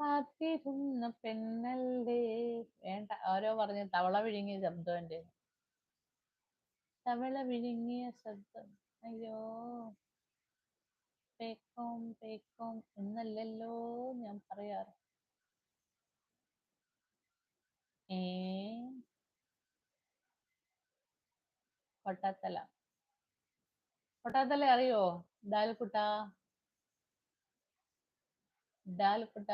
കാത്തിരുന്ന പെണ്ണല്ലേ. വേണ്ട. ഓരോ പറഞ്ഞ് തവള വിഴുങ്ങിയ ശബ്ദം എന്റെ. തവള വിഴുങ്ങിയ ശബ്ദം. അയ്യോ. പേക്കോം പേക്കോം എന്നല്ലല്ലോ ഞാൻ പറയാറ്. ഏ? കൊട്ടാത്തല. കൊട്ടാത്തല അറിയോ? ഡാൽക്കുട്ട ഡാൽക്കുട്ട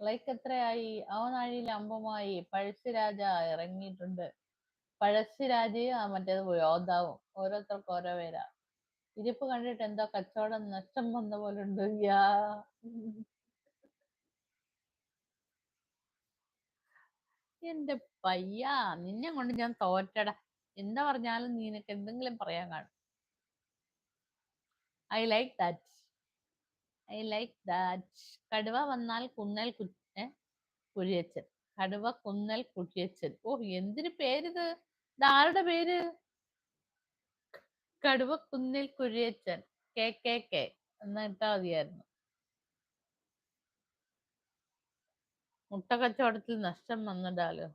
ലൈക്ക് എത്രയായി? അവനാഴിയിൽ അമ്പമായി പഴശ്ശിരാജ ഇറങ്ങിയിട്ടുണ്ട്. പഴശ്ശിരാജ് മറ്റേത് യോദ്ധാവും. ഓരോരുത്തർക്ക് ഓരോ പേരാ. ഇരിപ്പ് കണ്ടിട്ട് എന്തോ കച്ചവടം നഷ്ടം വന്ന പോലെ ഉണ്ട്. യാ. എന്റെ പയ്യ നിന്നെ കൊണ്ട് ഞാൻ തോറ്റട. എന്താ പറഞ്ഞാലും നിനക്ക് എന്തെങ്കിലും പറയാൻ കാണും. I like that I like that കടുവ വന്നാൽ കുന്നൽ കു കുഴിയച്ചൻ. കടുവ കുന്നൽ കുഴിയച്ചൻ. ഓ എന്തിന് പേരിത്? ഇത് ആരുടെ പേര്? കടുവ കുന്നിൽ കുഴിയച്ചൻ. K K K. എന്ന് ഇട്ടാ മതിയായിരുന്നു. മുട്ട കച്ചവടത്തിൽ നഷ്ടം വന്നിടാലോ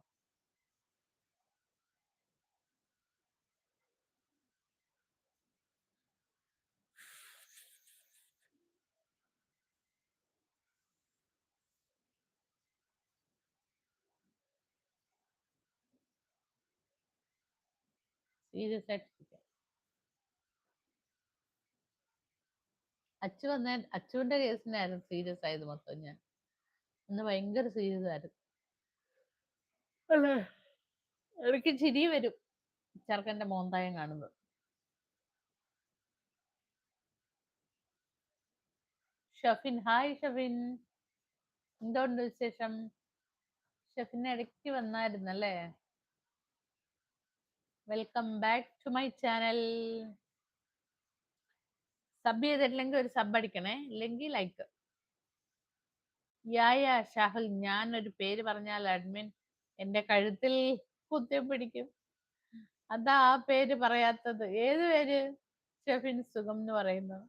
സീരിയസ് സെറ്റ് ഇരിക്കാം. അച്ചു വന്ന അച്ചുവിന്റെ കേസിനായിരുന്നു സീരിയസ് ആയത് മൊത്തം ഞാൻ. അന്ന് ഭയങ്കര സീരിയസ് ആയിരുന്നു. അല്ലേ എനിക്ക് ചിരി വരും. ചെറുക്കന്റെ മോന്തായം കാണുന്നത്. ഷഫിൻ ഹായ് ഷഫിൻ. എന്തുകൊണ്ട് വിശേഷം? ഷഫിൻ ഇടയ്ക്ക് വന്നായിരുന്നല്ലേ welcome back to my channel sub ചെയ്തിട്ടില്ലെങ്കിൽ ഒരു സബ് അടിക്കണേ. ഇല്ലെങ്കിൽ ലൈക്ക് യായ ഷാഹുൽ ഞാൻ ഒരു പേര് പറഞ്ഞാൽ അഡ്മിൻ എന്റെ കഴുത്തിൽ കുത്തി പിടിക്കും. അതാ ആ പേര് പറയാത്തത്. ഏത് പേര്? ഷെഫിൻ സുഖം എന്ന് പറയുന്നു.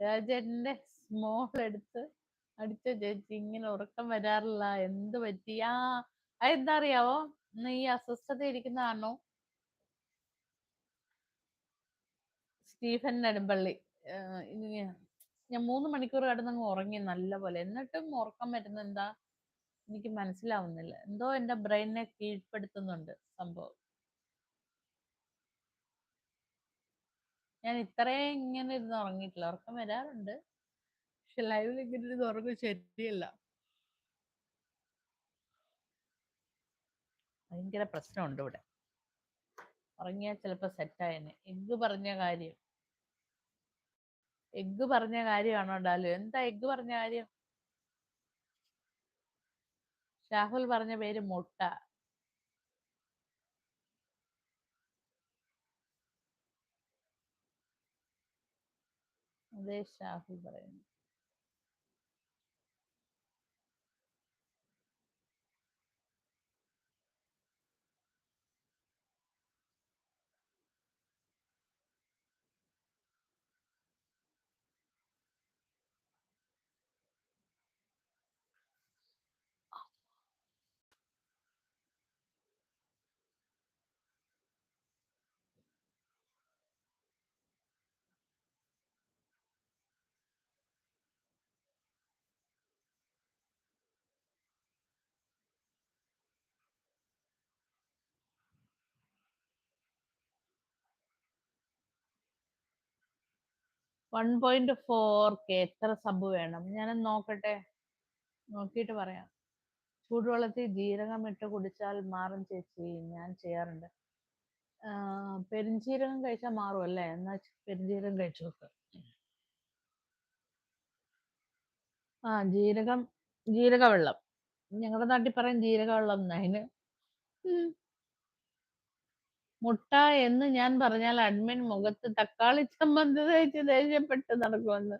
രാജേട്ടന്റെ സ്മോൾ എടുത്ത് അടിച്ച ചേച്ചി. ഇങ്ങനെ ഉറക്കം വരാറില്ല. എന്ത് പറ്റിയാ? അതെന്താ അറിയാവോ? ഇന്ന് ഈ അസ്വസ്ഥത ഇരിക്കുന്ന കാരണം സ്റ്റീഫൻ നെടുമ്പള്ളി ഞാൻ മൂന്ന് മണിക്കൂർ കിടന്നങ്ങ് ഉറങ്ങി നല്ല പോലെ എന്നിട്ടും ഉറക്കം വരുന്ന എന്താ എനിക്ക് മനസ്സിലാവുന്നില്ല. എന്തോ എന്റെ ബ്രെയിനെ കീഴ്പ്പെടുത്തുന്നുണ്ട് സംഭവം. ഞാൻ ഇത്രയും ഇങ്ങനെ ഇരുന്ന് ഉറങ്ങിയിട്ടില്ല. ഉറക്കം വരാറുണ്ട്. പക്ഷെ ലൈവിൽ ഇങ്ങനെ ഇരുന്ന് ഉറങ്ങും ശരിയല്ല. ഭയങ്കര പ്രശ്നമുണ്ട് ഇവിടെ. ഉറങ്ങിയാൽ ചിലപ്പോൾ സെറ്റായനെ എഗ്ഗ് പറഞ്ഞ കാര്യം. എഗ്ഗ് പറഞ്ഞ കാര്യമാണോ ഡാലു? എന്താ എഗ്ഗ് പറഞ്ഞ കാര്യം? രാഹുൽ പറഞ്ഞ പേര് മുട്ട. അതേ ഷാഹുൽ പറയുന്നു. വൺ പോയിന്റ് ഫോർ കെ എത്ര സബ് വേണം? ഞാനൊന്ന് നോക്കട്ടെ. നോക്കിയിട്ട് പറയാം. ചൂടുവെള്ളത്തിൽ ജീരകം ഇട്ട് കുടിച്ചാൽ മാറും ചേച്ചി. ഞാൻ ചെയ്യാറുണ്ട്. പെരുംജീരകം കഴിച്ചാൽ മാറും അല്ലേ? എന്നാ പെരുംജീരകം കഴിച്ചു നോക്ക്. ആ ജീരകം ജീരകവെള്ളം. ഞങ്ങളുടെ നാട്ടിൽ പറയും ജീരകവെള്ളം വെള്ളം എന്നാ അതിന്. ഉം. മുട്ട എന്ന് ഞാൻ പറഞ്ഞാൽ അഡ്മിൻ മുഖത്ത് തക്കാളി ചമ്മന്തി ദേഷ്യപ്പെട്ട് നടക്കുമെന്ന്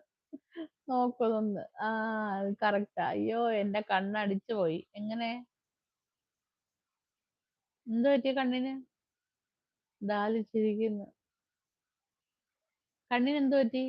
നോക്കുന്നൊന്ന് ആ അത് കറക്റ്റ് അയ്യോ എന്റെ കണ്ണടിച്ചു പോയി. എങ്ങനെ? എന്ത് പറ്റിയ കണ്ണിന്? ദാലിച്ചിരിക്കുന്നു. കണ്ണിന് എന്ത് പറ്റി?